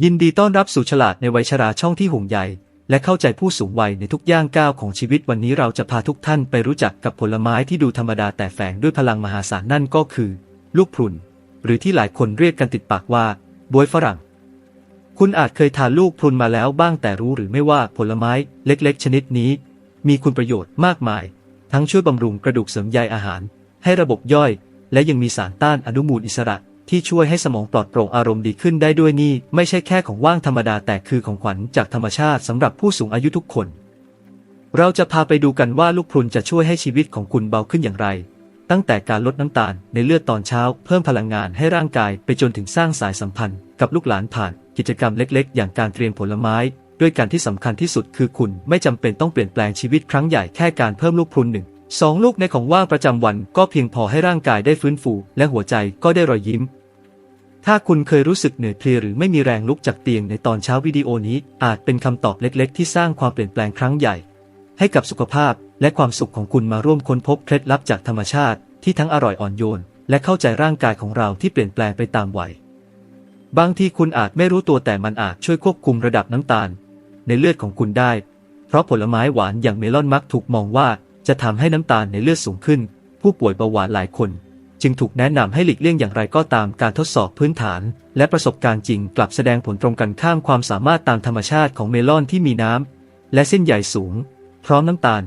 ยินดีต้อนรับสู่ฉลาดในวัยชราช่องที่ห่วงใยและเข้าใจผู้สูงวัยในทุกย่างก้าวของชีวิตวันนี้เราจะพาทุกท่านไปรู้จักกับผลไม้ที่ดูธรรมดาแต่แฝงด้วยพลังมหาศาลนั่นก็คือ ลูกพรุน หรือที่หลายคนเรียกกันติดปากว่าบวยฝรั่ง คุณอาจเคยทานลูกพรุนมาแล้วบ้างแต่รู้หรือไม่ว่าผลไม้เล็กๆ ชนิดนี้ มีคุณประโยชน์มากมาย ทั้งช่วยบำรุงกระดูกเสริมใยอาหาร ให้ระบบย่อย และยังมีสารต้านอนุมูลอิสระ ที่ช่วยให้สมองปลอดโปร่งอารมณ์ดีขึ้นได้ด้วยนี่ ไม่ใช่แค่ของว่างธรรมดาแต่คือของขวัญจากธรรมชาติสำหรับผู้สูงอายุทุกคน เราจะพาไปดูกันว่าลูกพรุนจะช่วยให้ชีวิตของคุณเบาขึ้นอย่างไร ตั้งแต่การลดน้ำตาลในเลือดตอนเช้า เพิ่มพลังงานให้ร่างกายไปจนถึงสร้างสายสัมพันธ์ กับลูกหลานผ่านกิจกรรมเล็กๆ อย่างการเตรียมผลไม้ด้วยการที่สำคัญที่สุดคือคุณไม่จำเป็นต้องเปลี่ยนแปลงชีวิตครั้งใหญ่แค่การเพิ่มลูกพรุนหนึ่งสองลูกในของว่างประจำวันก็เพียงพอให้ร่างกายได้ฟื้นฟู และหัวใจก็ได้รอยยิ้ม ถ้าคุณเคยรู้สึกเหนื่อยเพลียหรือไม่มีแรงลุกจากเตียงในตอนเช้าวิดีโอนี้ อาจเป็นคำตอบเล็กๆ ที่สร้างความเปลี่ยนแปลงครั้งใหญ่ ให้กับสุขภาพและความสุขของคุณมาร่วมค้นพบเคล็ดลับจากธรรมชาติ ที่ทั้งอร่อยอ่อนโยน และเข้าใจร่างกายของเราที่เปลี่ยนแปลงไปตามวัยบางทีคุณอาจไม่รู้ตัวแต่มันอาจช่วยควบคุมระดับน้ำตาล ในเลือดของคุณได้ เพราะผลไม้หวานอย่างเมลอนมักถูกมองว่า จะทำให้น้ำตาลในเลือดสูงขึ้น ผู้ป่วยเบาหวานหลายคน จึงถูกแนะนำให้หลีกเลี่ยงอย่างไรก็ตามการทดสอบพื้นฐาน และประสบการณ์จริงกลับแสดงผลตรงกันข้ามความสามารถตามธรรมชาติของเมลอนที่มีน้ำและเส้นใยสูง พร้อมน้ำตาล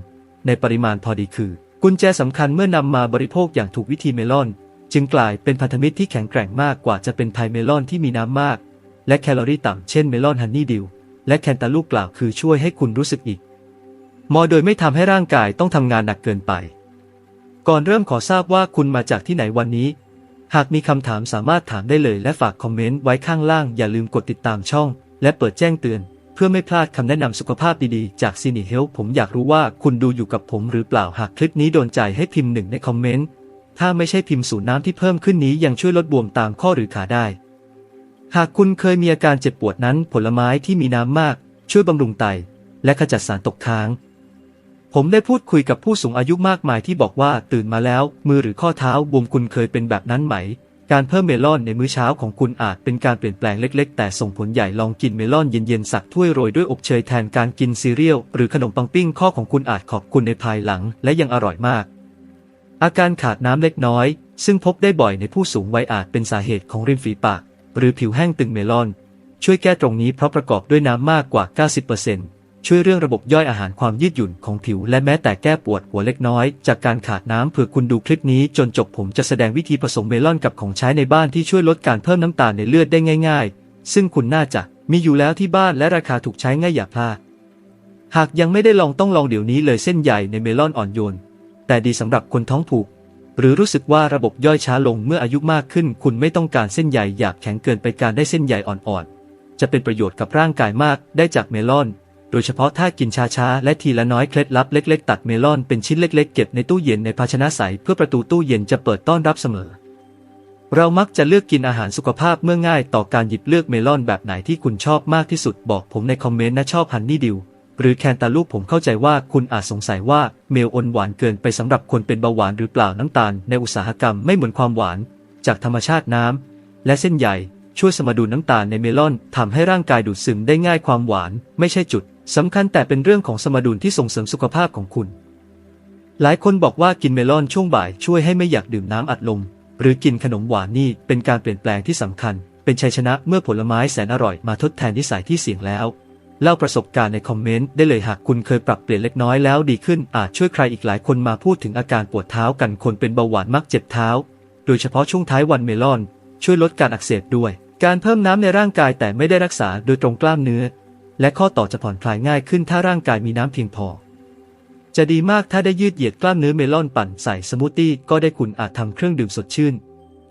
ในปริมาณพอดีคือ กุญแจสำคัญเมื่อนำมาบริโภคอย่างถูกวิธีเมลอน จึงกลายเป็นพันธมิตรที่แข็งแกร่งมากกว่าจะเป็นไพเมลอนที่มีน้ำมาก และแคลอรี่ต่ำเช่นเมลอนฮันนี่ดิวและแคนตาลูปกล่าวคือช่วยให้คุณรู้สึกอีก มอโดยไม่ทำให้ร่างกายต้องทำงานหนักเกินไป ก่อนเริ่มขอทราบว่าคุณมาจากที่ไหนวันนี้ หากมีคำถามสามารถถามได้เลยและฝากคอมเมนต์ไว้ข้างล่าง อย่าลืมกดติดตามช่อง และเปิดแจ้งเตือน เพื่อไม่พลาดคำแนะนำสุขภาพดีๆ จากซีนีเฮลผมอยากรู้ว่าคุณดูอยู่กับผมหรือเปล่าหากคลิปนี้โดนใจให้พิมพ์หนึ่งในคอมเมนต์ถ้าไม่ใช่พิมพ์สูตรน้ำที่เพิ่มขึ้นนี้ยังช่วยลดบวมตามข้อหรือขาได้ หากคุณเคยมีอาการเจ็บปวดนั้นผลไม้ที่มีน้ำมาก ช่วยบำรุงไต และขจัดสารตกค้าง ผมได้พูดคุยกับผู้สูงอายุมากมายที่บอกว่าตื่นมาแล้ว มือหรือข้อเท้าบวมคุณเคยเป็นแบบนั้นไหม การเพิ่มเมลอนในมื้อเช้าของคุณอาจเป็นการเปลี่ยนแปลงเล็ก ๆ แต่ส่งผลใหญ่ลองกินเมลอนเย็นๆสักถ้วยโรยด้วยอบเชยแทนการกินซีเรียลหรือขนมปังปิ้งข้อของคุณอาจขอบคุณในภายหลัง และยังอร่อยมาก อาการขาดน้ำเล็กน้อย ซึ่งพบได้บ่อยในผู้สูงวัยอาจเป็นสาเหตุของริมฝีปาก หรือผิวแห้งตึงเมลอน ช่วยแก้ตรงนี้เพราะประกอบด้วยน้ำมากกว่า 90% ช่วยเรื่องระบบย่อยอาหารความยืดหยุ่นของผิว และแม้แต่แก้ปวดหัวเล็กน้อย จากการขาดน้ำเผื่อคุณดูคลิปนี้จนจบผมจะแสดงวิธีผสมเมลอนกับของใช้ในบ้านที่ช่วยลดการเพิ่มน้ำตาลในเลือดได้ง่าย ๆ ซึ่งคุณน่าจะมีอยู่แล้วที่บ้านและราคาถูกใช้ง่ายอย่าพลาดหากยังไม่ได้ลองต้องลองเดี๋ยวนี้เลยเส้นใหญ่ในเมลอนอ่อนโยน แต่ดีสำหรับคนท้องผูก หรือรู้สึกว่าระบบย่อยช้าลงเมื่ออายุมากขึ้น คุณไม่ต้องการเส้นใยหยาบแข็งเกินไปการได้เส้นใยอ่อนๆจะเป็นประโยชน์กับร่างกายมากได้จากเมลอน ดยเฉพาะถ้ากินช้าๆและทีละน้อยเคล็ดลับเล็ก ๆ ตัดเมลอนเป็นชิ้นเล็ก ๆ เก็บในตู้เย็นในภาชนะใสเพื่อประตูตู้เย็นจะเปิดต้อนรับเสมอ เรามักจะเลือกกินอาหารสุขภาพเมื่อง่ายต่อการหยิบเลือกเมลอนแบบไหนที่คุณชอบมากที่สุดบอกผมในคอมเมนต์นะชอบฮันนี่ดิวหรือแคนตาลูปผมเข้าใจว่าคุณอาจสงสัยว่าเมลอนหวานเกินไปสำหรับคนเป็นเบาหวานหรือเปล่าน้ำตาลในอุตสาหกรรมไม่เหมือนความหวาน จากธรรมชาติน้ำและเส้นใย ช่วยสมดุลน้ำตาลในเมลอนทำให้ร่างกายดูดซึมได้ง่ายความหวาน ไม่ใช่จุดสำคัญแต่เป็นเรื่องของสมดุลที่ส่งเสริมสุขภาพของคุณ หลายคนบอกว่ากินเมลอนช่วงบ่ายช่วยให้ไม่อยากดื่มน้ำอัดลม หรือกินขนมหวานนี่เป็นการเปลี่ยนแปลงที่สำคัญ เป็นชัยชนะเมื่อผลไม้แสนอร่อยมาทดแทนนิสัยที่เสี่ยงแล้วเล่าประสบการณ์ในคอมเมนต์ได้เลยหากคุณเคยปรับเปลี่ยนเล็กน้อยแล้วดีขึ้นอาจช่วยใครอีกหลายคนมาพูดถึงอาการปวดเท้ากันคนเป็นเบาหวานมักเจ็บเท้า โดยเฉพาะช่วงท้ายวันเมลอน ช่วยลดการอักเสบด้วย การเพิ่มน้ำในร่างกายแต่ไม่ได้รักษาโดยตรงกล้ามเนื้อ และข้อต่อจะผ่อนคลายง่ายขึ้นถ้าร่างกายมีน้ำเพียงพอ จะดีมากถ้าได้ยืดเหยียดกล้ามเนื้อเมลอนปั่นใส่สมูทตี้ก็ได้คุณอาจทำเครื่องดื่มสดชื่น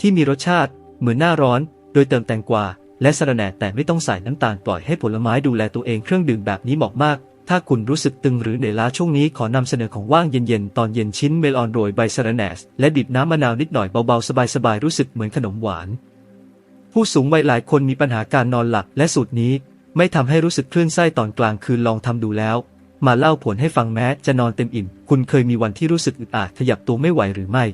ที่มีรสชาติ เหมือนหน้าร้อน โดยเติมแตงกวาและสะระแหน่แต่ไม่ต้องใส่น้ำตาลปล่อยให้ผลไม้ดูแลตัวเองเครื่องดื่มแบบนี้เหมาะมาก ถ้าคุณรู้สึกตึงหรือเหนื่อยล้าช่วงนี้ขอนำเสนอของว่างเย็นๆ ตอนเย็นชิ้นเมลอนโรยใบสะระแหน่และดิบน้ำมะนาวนิดหน่อยเบาๆสบายๆรู้สึกเหมือนขนมหวาน ผู้สูงวัยหลายคนมีปัญหาการนอนหลับและสูตรนี้ ไม่ทำให้รู้สึกคลื่นไส้ตอนกลางคืนลองทำดูแล้ว มาเล่าผลให้ฟังแม้จะนอนเต็มอิ่ม คุณเคยมีวันที่รู้สึกอึดอัดขยับตัวไม่ไหวหรือไม่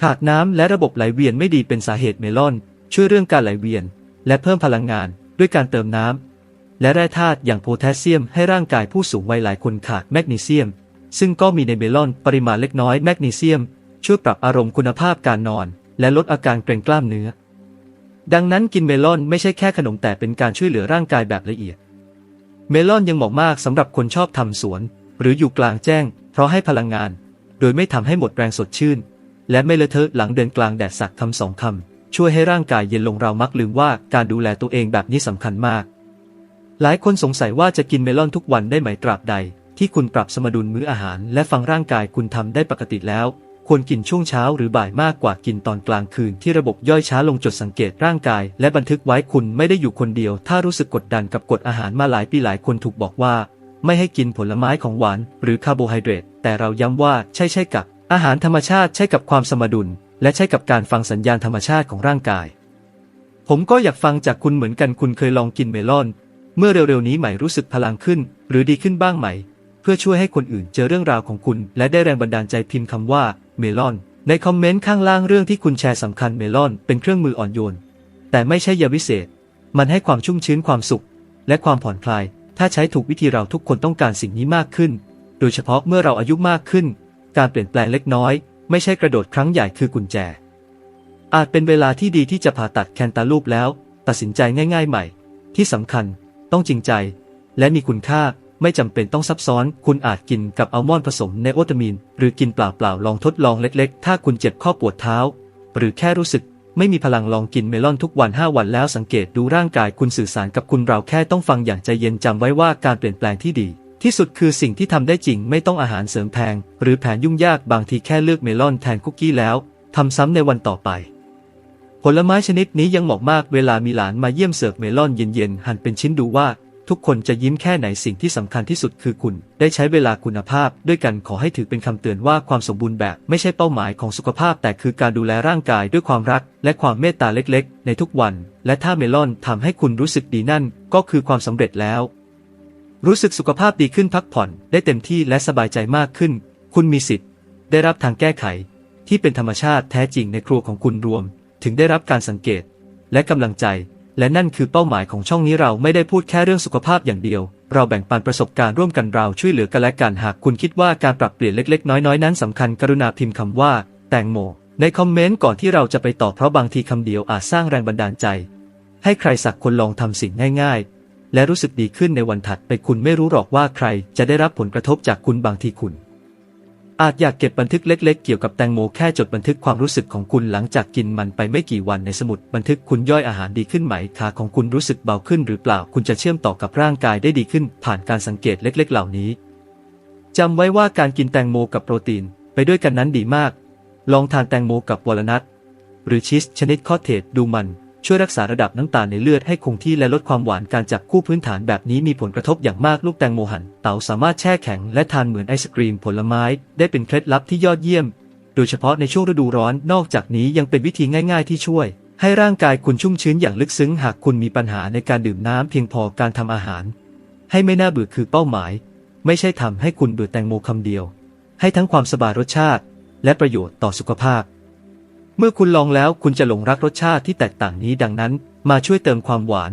ขาดน้ำและระบบไหลเวียนไม่ดีเป็นสาเหตุเมลอน ช่วยเรื่องการไหลเวียน และเพิ่มพลังงานดด้วยการเติมน้ำและแร่ธาตุอย่างโพแทสเซียม ให้ร่างกายผู้สูงวัยหลายคนขาดแมกนีเซียม ซึ่งก็มีในเมลอนปริมาณเล็กน้อยแมกนีเซียม ช่วยปรับอารมณ์คุณภาพการนอน และลดอาการเกร็งกล้ามเนื้อ ดังนั้นกินเมลอนไม่ใช่แค่ขนมแต่เป็นการช่วยเหลือร่างกายแบบละเอียด เมลอนยังเหมาะมากสำหรับคนชอบทำสวน หรืออยู่กลางแจ้ง เพราะให้พลังงาน โดยไม่ทำให้หมดแรงสดชื่น และไม่เลอะเทอะหลังเดินกลางแดดสักคำสองคำช่วยให้ร่างกายเย็นลงเรามักลืมว่าการดูแลตัวเองแบบนี้สำคัญมาก หลายคนสงสัยว่าจะกินเมลอนทุกวันได้ไหมตราบใด ที่คุณปรับสมดุลมื้ออาหาร และฟังร่างกายคุณทำได้ปกติแล้ว ควรกินช่วงเช้าหรือบ่ายมากกว่ากินตอนกลางคืนที่ระบบย่อยช้าลงจดสังเกตร่างกาย และบันทึกไว้คุณไม่ได้อยู่คนเดียว ถ้ารู้สึกกดดันกับกฎอาหารมาหลายปีหลายคนถูกบอกว่า ไม่ให้กินผลไม้ของหวาน หรือคาร์โบไฮเดรตแต่เราย้ำว่าใช่ใช่กับ อาหารธรรมชาติใช่กับความสมดุล และใช่กับการฟังสัญญาณธรรมชาติของร่างกาย ผมก็อยากฟังจากคุณเหมือนกันคุณเคยลองกินเมลอน เมื่อเร็วๆนี้ใหม่รู้สึกพลังขึ้น หรือดีขึ้นบ้างไหม เพื่อช่วยให้คนอื่นเจอเรื่องราวของคุณ และได้แรงบันดาลใจพิมพ์คำว่า เมลอน ในคอมเมนต์ข้างล่างเรื่องที่คุณแชร์สำคัญเมลอนเป็นเครื่องมืออ่อนโยน แต่ไม่ใช่ยาวิเศษ มันให้ความชุ่มชื้นความสุข และความผ่อนคลาย ถ้าใช้ถูกวิธีเราทุกคนต้องการสิ่งนี้มากขึ้น โดยเฉพาะเมื่อเราอายุมากขึ้น การเปลี่ยนแปลงเล็กน้อย ไม่ใช่กระโดดครั้งใหญ่คือกุญแจ อาจเป็นเวลาที่ดีที่จะผ่าตัดแคนตาลูปแล้ว ตัดสินใจง่าย ๆ ใหม่ ที่สำคัญ ต้องจริงใจ และมีคุณค่า ไม่จำเป็นต้องซับซ้อน คุณอาจกินกับอัลมอนด์ผสมในโอตามีน หรือกินเปล่าๆลองทดลองเล็กๆ ถ้าคุณเจ็บข้อปวดเท้า หรือแค่รู้สึกไม่มีพลังลองกินเมลอนทุกวัน 5 วันแล้วสังเกตดูร่างกายคุณสื่อสารกับคุณเราแค่ต้องฟังอย่างใจเย็นจำไว้ว่าการเปลี่ยนแปลงที่ดี ที่สุดคือสิ่งที่ทำได้จริงไม่ต้องอาหารเสริมแพง หรือแผนยุ่งยากบางทีแค่เลือกเมลอนแทนคุกกี้แล้วทำซ้ำในวันต่อไป ผลไม้ชนิดนี้ยังเหมาะมากเวลามีหลานมาเยี่ยมเสิร์ฟเมลอนเย็นๆหั่นเป็นชิ้นดูว่า ทุกคนจะยิ้มแค่ไหนสิ่งที่สำคัญที่สุดคือคุณ ได้ใช้เวลาคุณภาพ ด้วยกันขอให้ถือเป็นคำเตือนว่าความสมบูรณ์แบบไม่ใช่เป้าหมายของสุขภาพ แต่คือการดูแลร่างกายด้วยความรัก และความเมตตาเล็กๆ ในทุกวัน และถ้าเมลอนทำให้คุณรู้สึกดีนั่น ก็คือความสำเร็จแล้ว รู้สึกสุขภาพดีขึ้นพักผ่อน ได้เต็มที่และสบายใจมากขึ้น คุณมีสิทธิ์ ได้รับทางแก้ไข ที่เป็นธรรมชาติแท้จริงในครัวของคุณรวม ถึงได้รับการสังเกต และกำลังใจ และนั่นคือเป้าหมายของช่องนี้เราไม่ได้พูดแค่เรื่องสุขภาพอย่างเดียว เราแบ่งปันประสบการณ์ร่วมกันเราช่วยเหลือกันและกันหากคุณคิดว่าการปรับเปลี่ยนเล็กๆ น้อยๆ นั้นสำคัญกรุณาพิมพ์คำว่า แตงโม ในคอมเมนต์ก่อนที่เราจะไปต่อเพราะบางทีคำเดียวอาจสร้างแรงบันดาลใจ ให้ใครสักคนลองทำสิ่งง่ายๆ และรู้สึกดีขึ้นในวันถัดไปคุณไม่รู้หรอกว่าใครจะได้รับผลกระทบจากคุณบางทีคุณ อาจอยากเก็บบันทึกเล็กๆ เกี่ยวกับแตงโมแค่จดบันทึกความรู้สึกของคุณหลังจากกินมันไปไม่กี่วันในสมุด บันทึกคุณย่อยอาหารดีขึ้นไหมขาของคุณรู้สึกเบาขึ้นหรือเปล่าคุณจะเชื่อมต่อกับร่างกายได้ดีขึ้น ผ่านการสังเกตเล็ก ๆ เหล่านี้จำไว้ว่าการกินแตงโมกับโปรตีน ไปด้วยกันนั้นดีมาก ลองทานแตงโมกับวอลนัทหรือชีสชนิดคอเทสดูมัน ช่วยรักษาระดับน้ำตาลในเลือดให้คงที่และลดความหวานการจับคู่พื้นฐานแบบนี้มีผลกระทบอย่างมากลูกแตงโมหันเต๋าสามารถแช่แข็งและทานเหมือนไอศกรีมผลไม้ ได้เป็นเคล็ดลับที่ยอดเยี่ยม โดยเฉพาะในช่วงฤดูร้อนนอกจากนี้ยังเป็นวิธีง่ายๆที่ช่วย ให้ร่างกายคุณชุ่มชื้นอย่างลึกซึ้งหากคุณมีปัญหาในการดื่มน้ำเพียงพอการทำอาหาร ให้ไม่น่าเบื่อคือเป้าหมาย ไม่ใช่ทำให้คุณเบื่อแตงโมคำเดียว ให้ทั้งความสบายรสชาติ และประโยชน์ต่อสุขภาพ มื่อคุณลองแล้วคุณจะหลงรักรสชาติที่แตกต่างนี้ดังนั้น มาช่วยเติมความหวาน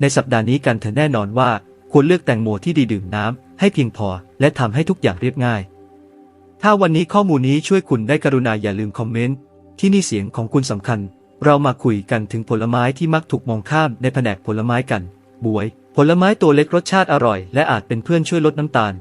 ในสัปดาห์นี้กันเถอะแน่นอนว่า ควรเลือกแตงโมที่ดีดื่มน้ำให้เพียงพอ และทำให้ทุกอย่างเรียบง่าย ถ้าวันนี้ข้อมูลนี้ช่วยคุณได้กรุณาอย่าลืมคอมเมนต์ที่นี่เสียงของคุณสำคัญ เรามาคุยกันถึงผลไม้ที่มักถูกมองข้ามในแผนกผลไม้กัน บวย ผลไม้ตัวเล็กรสชาติอร่อย และอาจเป็นเพื่อนช่วยลดน้ำตาล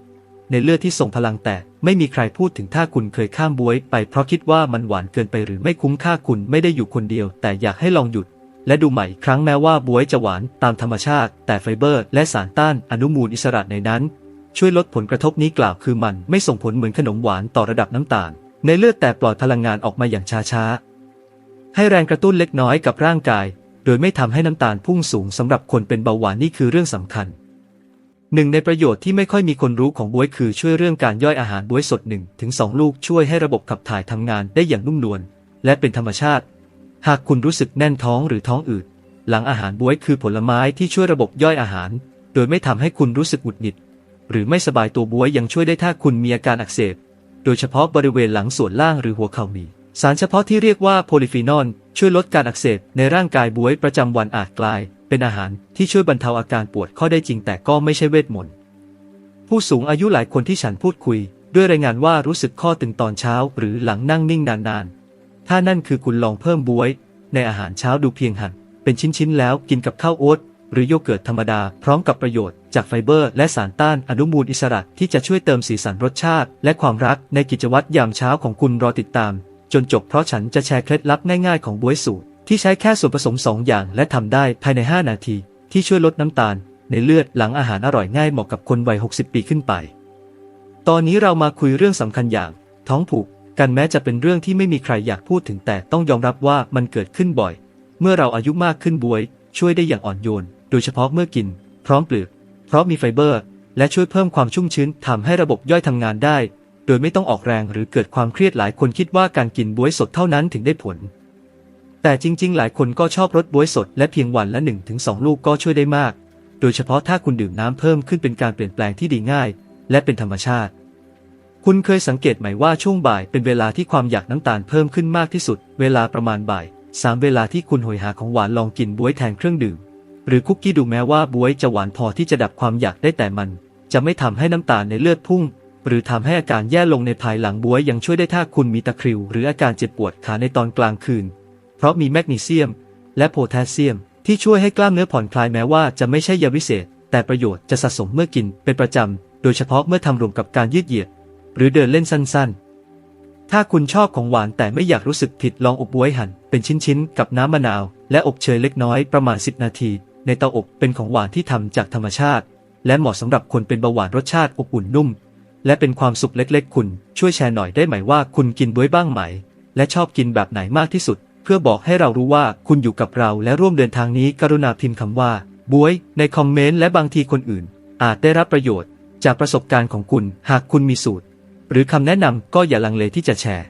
ในเลือดที่ส่งพลังแต่ไม่มีใครพูดถึงถ้าคุณเคยข้ามบวยไปเพราะคิดว่ามันหวานเกินไปหรือไม่คุ้มค่าคุณไม่ได้อยู่คนเดียว แต่อยากให้ลองหยุด และดูใหม่ครั้งแม้ว่าบวยจะหวานตามธรรมชาติ แต่ไฟเบอร์ และสารต้านอนุมูลอิสระในนั้น ช่วยลดผลกระทบนี้กล่าวคือมันไม่ส่งผลเหมือนขนมหวานต่อระดับน้ำตาล ในเลือดแต่ปล่อยพลังงานออกมาอย่างช้าๆให้แรงกระตุ้นเล็กน้อยกับร่างกาย โดยไม่ทำให้น้ำตาลพุ่งสูงสำหรับคนเป็นเบาหวานนี่คือเรื่องสำคัญ หนึ่งในประโยชน์ที่ไม่ค่อยมีคนรู้ของบวยคือช่วยเรื่องการย่อยอาหารบวยสดหนึ่งถึงสองลูกช่วยให้ระบบขับถ่ายทำงานได้อย่างนุ่มนวลและเป็นธรรมชาติ หากคุณรู้สึกแน่นท้องหรือท้องอืดหลังอาหารบวยคือผลไม้ที่ช่วยระบบย่อยอาหาร โดยไม่ทำให้คุณรู้สึกหงุดหงิด หรือไม่สบายตัวบวยยังช่วยได้ถ้าคุณมีอาการอักเสบ โดยเฉพาะบริเวณหลังส่วนล่างหรือหัวเข่ามี สารเฉพาะที่เรียกว่าโพลิฟีนอลช่วยลดการอักเสบในร่างกายบวยประจำวันอาจกลาย เป็นอาหารที่ช่วยบรรเทาอาการปวดข้อได้จริงแต่ก็ไม่ใช่เวทมนต์ ผู้สูงอายุหลายคนที่ฉันพูดคุย ด้วยรายงานว่ารู้สึกข้อตึงตอนเช้า หรือหลังนั่งนิ่งนานๆ ถ้านั่นคือคุณลองเพิ่มบวย ในอาหารเช้าดูเพียงหั่นเป็นชิ้นๆแล้วกินกับข้าวโอ๊ตหรือโยเกิร์ตธรรมดา พร้อมกับประโยชน์จากไฟเบอร์ และสารต้านอนุมูลอิสระที่จะช่วยเติมสีสันรสชาติ และความรักในกิจวัตรยามเช้าของคุณรอติดตาม จนจบเพราะฉันจะแชร์เคล็ดลับง่ายๆของบวยสูตร ที่ใช้แค่ส่วนผสม 2 อย่างและทำได้ภายใน 5 นาที ที่ช่วยลดน้ำตาล ในเลือดหลังอาหารอร่อยง่ายเหมาะกับคนวัย 60 ปีขึ้นไป ตอนนี้เรามาคุยเรื่องสำคัญอย่าง ท้องผูกกันแม้จะเป็นเรื่องที่ไม่มีใครอยากพูดถึงแต่ต้องยอมรับว่ามันเกิดขึ้นบ่อย เมื่อเราอายุมากขึ้นบวย ช่วยได้อย่างอ่อนโยน โดยเฉพาะเมื่อกิน พร้อมเปลือกเพราะมีไฟเบอร์ และช่วยเพิ่มความชุ่มชื้นทำให้ระบบย่อยทำงานได้ โดยไม่ต้องออกแรงหรือเกิดความเครียดหลายคนคิดว่าการกินบวยสดเท่านั้นถึงได้ผล แต่จริง ๆ หลายคนก็ชอบรสบ๊วยสดและเพียงวันละ 1-2 ลูกก็ช่วยได้มาก โดยเฉพาะถ้าคุณดื่มน้ำเพิ่มขึ้นเป็นการเปลี่ยนแปลงที่ดีง่าย และเป็นธรรมชาติ คุณเคยสังเกตไหมว่าช่วงบ่ายเป็นเวลาที่ความอยากน้ำตาลเพิ่มขึ้นมากที่สุด เวลาประมาณบ่ายสามเวลาที่คุณโหยหาของหวานลองกินบ๊วยแทนเครื่องดื่ม หรือคุกกี้ดูแม้ว่าบ๊วยจะหวานพอที่จะดับความอยากได้แต่มัน จะไม่ทำให้น้ำตาลในเลือดพุ่ง หรือทำให้อาการแย่ลงในภายหลังบ๊วยยังช่วยได้ถ้าคุณมีตะคริว หรืออาการเจ็บปวดขาในตอนกลางคืน เพราะมีแมกนีเซียม และโพแทสเซียม ที่ช่วยให้กล้ามเนื้อผ่อนคลายแม้ว่าจะไม่ใช่ยาวิเศษ แต่ประโยชน์จะสะสมเมื่อกินเป็นประจำ โดยเฉพาะเมื่อทำรวมกับการยืดเหยียด หรือเดินเล่นสั้นๆ ถ้าคุณชอบของหวานแต่ไม่อยากรู้สึกผิดลองอบบวยหั่นเป็นชิ้นๆ กับน้ำมะนาว และอบเชยเล็กน้อยประมาณ 10 นาที ในเตาอบเป็นของหวานที่ทำจากธรรมชาติ และเหมาะสำหรับคนเป็นเบาหวานรสชาติอบอุ่นนุ่มและเป็นความสุขเล็กๆ คุณ ช่วยแชร์หน่อยได้ไหมว่าคุณกินบวยบ้างไหม และชอบกินแบบไหนมากที่สุด พื่อบอกให้เรารู้ว่าคุณอยู่กับเราและร่วมเดินทางนี้กรุณาพิมพ์คำว่าบวย ในคอมเมนต์และบางทีคนอื่น อาจได้รับประโยชน์ จากประสบการณ์ของคุณหากคุณมีสูตร หรือคำแนะนำก็อย่าลังเลที่จะแชร์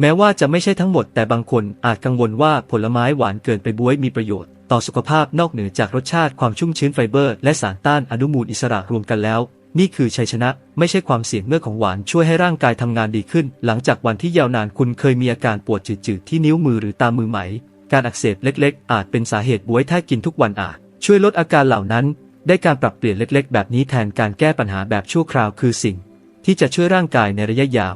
แม้ว่าจะไม่ใช่ทั้งหมดแต่บางคนอาจกังวลว่าผลไม้หวานเกินไปบวยมีประโยชน์ ต่อสุขภาพนอกเหนือจากรสชาติความชุ่มชื้นไฟเบอร์ และสารต้านอนุมูลอิสระรวมกันแล้ว นี่คือชัยชนะ ไม่ใช่ความเสี่ยงเมื่อของหวานช่วยให้ร่างกายทำงานดีขึ้น หลังจากวันที่ยาวนานคุณเคยมีอาการปวดจืดๆที่นิ้วมือหรือตามมือไหม การอักเสบเล็กๆ อาจเป็นสาเหตุบวยถ้ากินทุกวันอาจ ช่วยลดอาการเหล่านั้น ได้การปรับเปลี่ยนเล็ก ๆ แบบนี้แทนการแก้ปัญหาแบบชั่วคราวคือสิ่ง ที่จะช่วยร่างกายในระยะยาว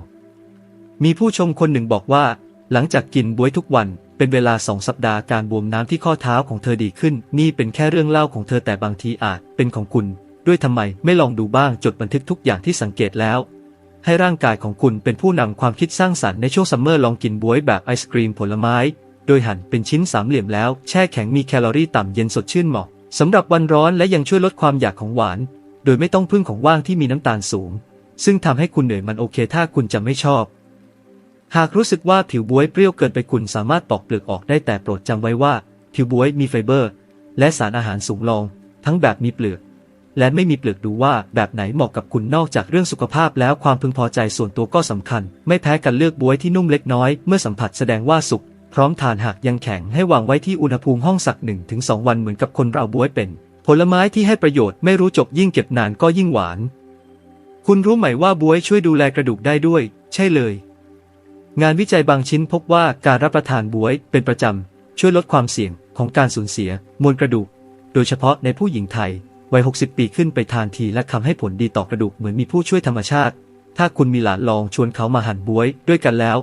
มีผู้ชมคนหนึ่งบอกว่า หลังจากกินบวยทุกวันเป็นเวลาสองสัปดาห์การบวมน้ำที่ข้อเท้าของเธอดีขึ้น นี่เป็นแค่เรื่องเล่าของเธอแต่บางทีอาจเป็นของคุณ ด้วยทำไมไม่ลองดูบ้างจดบันทึกทุกอย่างที่สังเกตแล้ว ให้ร่างกายของคุณเป็นผู้นำความคิดสร้างสรรค์ในช่วงซัมเมอร์ลองกินบวยแบบไอศกรีมผลไม้ โดยหั่นเป็นชิ้นสามเหลี่ยมแล้วแช่แข็งมีแคลอรี่ต่ำเย็นสดชื่นเหมาะสำหรับวันร้อนและยังช่วยลดความอยากของหวาน โดยไม่ต้องพึ่งของว่างที่มีน้ำตาลสูง ซึ่งทำให้คุณเหนื่อยมันโอเคถ้าคุณจะไม่ชอบ หากรู้สึกว่าผิวบวยเปรี้ยวเกินไปคุณสามารถปอกเปลือกออกได้แต่โปรดจำไว้ว่า ผิวบวยมีไฟเบอร์ และสารอาหารสูงลอง ทั้งแบบมีเปลือก และไม่มีเปลือกดูว่าแบบไหนเหมาะกับคุณนอกจากเรื่องสุขภาพแล้วความพึงพอใจส่วนตัวก็สำคัญ ไม่แพ้กันเลือกบวยที่นุ่มเล็กน้อยเมื่อสัมผัสแสดงว่าสุกพร้อมทานหากยังแข็งให้วางไว้ที่อุณหภูมิห้องสักหนึ่งถึงสองวันเหมือนกับคนเราบวยเป็น ผลไม้ที่ให้ประโยชน์ไม่รู้จบยิ่งเก็บนานก็ยิ่งหวาน คุณรู้ไหมว่าบวยช่วยดูแลกระดูกได้ด้วย ใช่เลย งานวิจัยบางชิ้นพบว่าการรับประทานบวยเป็นประจำช่วยลดความเสี่ยงของการสูญเสีย มวลกระดูก โดยเฉพาะในผู้หญิงไทย วัย 60 ปีขึ้นไปทานทีและทำให้ผลดีต่อกระดูกเหมือนมีผู้ช่วยธรรมชาติ ถ้าคุณมีหลานลองชวนเขามาหั่นบวยด้วยกันแล้ว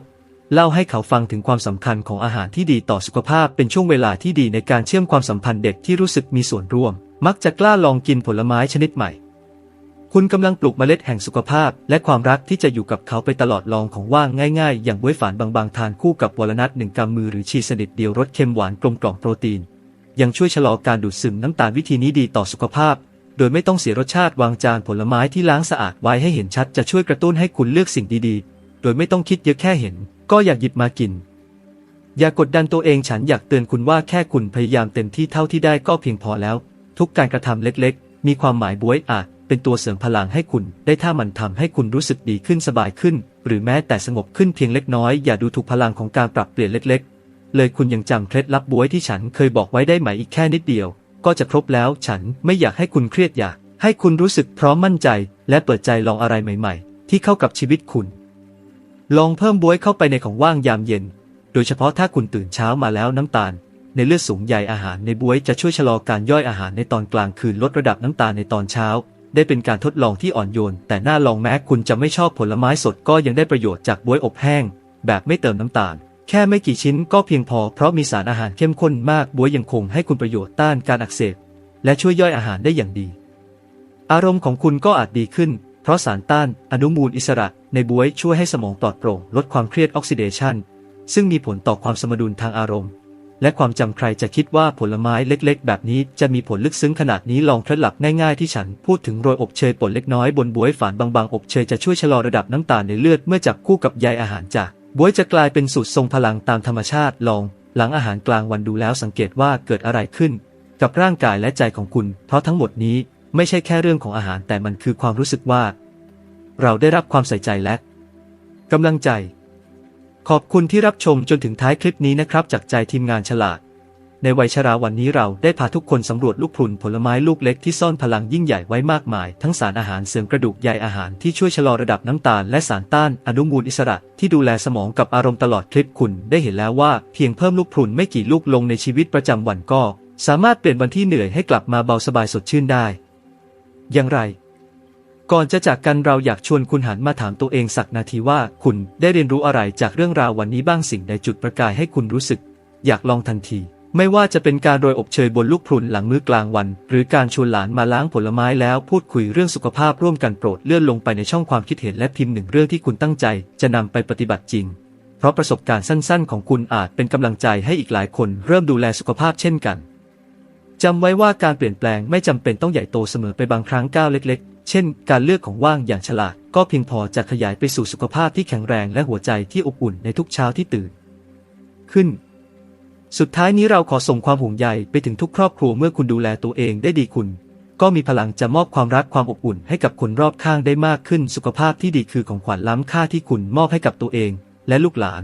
เล่าให้เขาฟังถึงความสำคัญของอาหารที่ดีต่อสุขภาพเป็นช่วงเวลาที่ดีในการเชื่อมความสัมพันธ์เด็กที่รู้สึกมีส่วนร่วม มักจะกล้าลองกินผลไม้ชนิดใหม่ คุณกำลังปลูกเมล็ดแห่งสุขภาพ และความรักที่จะอยู่กับเขาไปตลอดลองของว่างง่าย ๆ อย่างบวยฝานบางๆทานคู่กับวอลนัทหนึ่งกำมือหรือชีสนิทเดียวรสเค็มหวานกลมกล่อมโปรตีน ยังช่วยชะลอการดูดซึมน้ำตาลวิธีนี้ดีต่อสุขภาพ โดยไม่ต้องเสียรสชาติวางจานผลไม้ที่ล้างสะอาดไว้ให้เห็นชัดจะช่วยกระตุ้นให้คุณเลือกสิ่งดีๆ โดยไม่ต้องคิดเยอะแค่เห็น ก็อยากหยิบมากิน อย่ากกดดันตัวเองฉันอยากเตือนคุณว่าแค่คุณพยายามเต็มที่เท่าที่ได้ก็เพียงพอแล้ว ทุกการกระทำเล็กๆ มีความหมายบวยอาจเป็นตัวเสริมพลังให้คุณ ได้ถ้ามันทำให้คุณรู้สึกดีขึ้นสบายขึ้น หรือแม้แต่สงบขึ้นเพียงเล็กน้อยอย่าดูถูกพลังของการปรับเปลี่ยนเล็กๆ เลยคุณยังจำเคล็ดลับบวยที่ฉันเคยบอกไว้ได้ไหมอีกแค่นิดเดียว ก็จะครบแล้วฉันไม่อยากให้คุณเครียดอยาก ให้คุณรู้สึกพร้อมมั่นใจ และเปิดใจลองอะไรใหม่ ๆ ที่เข้ากับชีวิตคุณ ลองเพิ่มบวยเข้าไปในของว่างยามเย็น โดยเฉพาะถ้าคุณตื่นเช้ามาแล้วน้ำตาล ในเลือดสูงใยอาหารในบวยจะช่วยชะลอการย่อยอาหารในตอนกลางคืนลดระดับน้ำตาลในตอนเช้าได้เป็นการทดลองที่อ่อนโยน แต่น่าลองแม้คุณจะไม่ชอบผลไม้สดก็ยังได้ประโยชน์จากบวยอบแห้ง แบบไม่เติมน้ำตาล แค่ไม่กี่ชิ้นก็เพียงพอเพราะมีสารอาหารเข้มข้นมากบัวยยังคงให้คุณประโยชน์ต้านการอักเสบและช่วยย่อยอาหารได้อย่างดี อารมณ์ของคุณก็อาจดีขึ้น เพราะสารต้านอนุมูลอิสระในบวยช่วยให้สมองปลอดโปร่งลดความเครียดออกซิเดชันซึ่งมีผลต่อความสมดุลทางอารมณ์ และความจำใครจะคิดว่าผลไม้เล็กๆ แบบนี้จะมีผลลึกซึ้งขนาดนี้ลองเคล็ดลับง่ายๆที่ฉันพูดถึงโรยอบเชยป่นเล็กน้อยบนบวยฝานบางๆ อบเชยจะช่วยชะลอระดับน้ำตาลในเลือดเมื่อจับคู่กับใยอาหารจาก บวยจะกลายเป็นสูตรทรงพลังตามธรรมชาติลอง หลังอาหารกลางวันดูแล้วสังเกตว่าเกิดอะไรขึ้น กับร่างกายและใจของคุณ เพราะทั้งหมดนี้ไม่ใช่แค่เรื่องของอาหารแต่มันคือความรู้สึกว่า เราได้รับความใส่ใจและกำลังใจ ขอบคุณที่รับชมจนถึงท้ายคลิปนี้นะครับ จากใจทีมงานฉลาด ในวัยชราวันนี้เราได้พาทุกคนสำรวจลูกพรุนผลไม้ลูกเล็กที่ซ่อนพลังยิ่งใหญ่ไว้มากมาย ทั้งสารอาหารเสริมกระดูกใยอาหารที่ช่วยชะลอระดับน้ำตาลและสารต้านอนุมูลอิสระที่ดูแลสมองกับอารมณ์ตลอดคลิปคุณได้เห็นแล้วว่าเพียงเพิ่มลูกพรุนไม่กี่ลูกลงในชีวิตประจำวันก็ สามารถเปลี่ยนวันที่เหนื่อยให้กลับมาเบาสบายสดชื่นได้ อย่างไร ก่อนจะจากกันเราอยากชวนคุณหันมาถามตัวเองสักนาทีว่า คุณได้เรียนรู้อะไรจากเรื่องราววันนี้บ้างสิ่งใดจุดประกายให้คุณรู้สึก อยากลองทันที ไม่ว่าจะเป็นการโรยอบเชยบนลูกพรุนหลังมื้อกลางวัน หรือการชวนหลานมาล้างผลไม้แล้วพูดคุยเรื่องสุขภาพร่วมกันโปรดเลื่อนลงไปในช่องความคิดเห็นและพิมพ์หนึ่งเรื่องที่คุณตั้งใจ จะนำไปปฏิบัติจริง เพราะประสบการณ์สั้นๆ ของคุณอาจเป็นกำลังใจให้อีกหลายคนเริ่มดูแลสุขภาพเช่นกันจำไว้ว่าการเปลี่ยนแปลงไม่จำเป็นต้องใหญ่โตเสมอไปบางครั้งก้าวเล็ก ๆ เช่น การเลือกของว่างอย่างฉลาด ก็เพียงพอจะขยายไปสู่สุขภาพที่แข็งแรงและหัวใจที่อบอุ่นในทุกเช้าที่ตื่น ขึ้น สุดท้ายนี้เราขอส่งความห่วงใยไปถึงทุกครอบครัวเมื่อคุณดูแลตัวเองได้ดีคุณ ก็มีพลังจะมอบความรักความอบอุ่นให้กับคนรอบข้างได้มากขึ้นสุขภาพที่ดีคือของขวัญล้ำค่าที่คุณมอบให้กับตัวเอง และลูกหลาน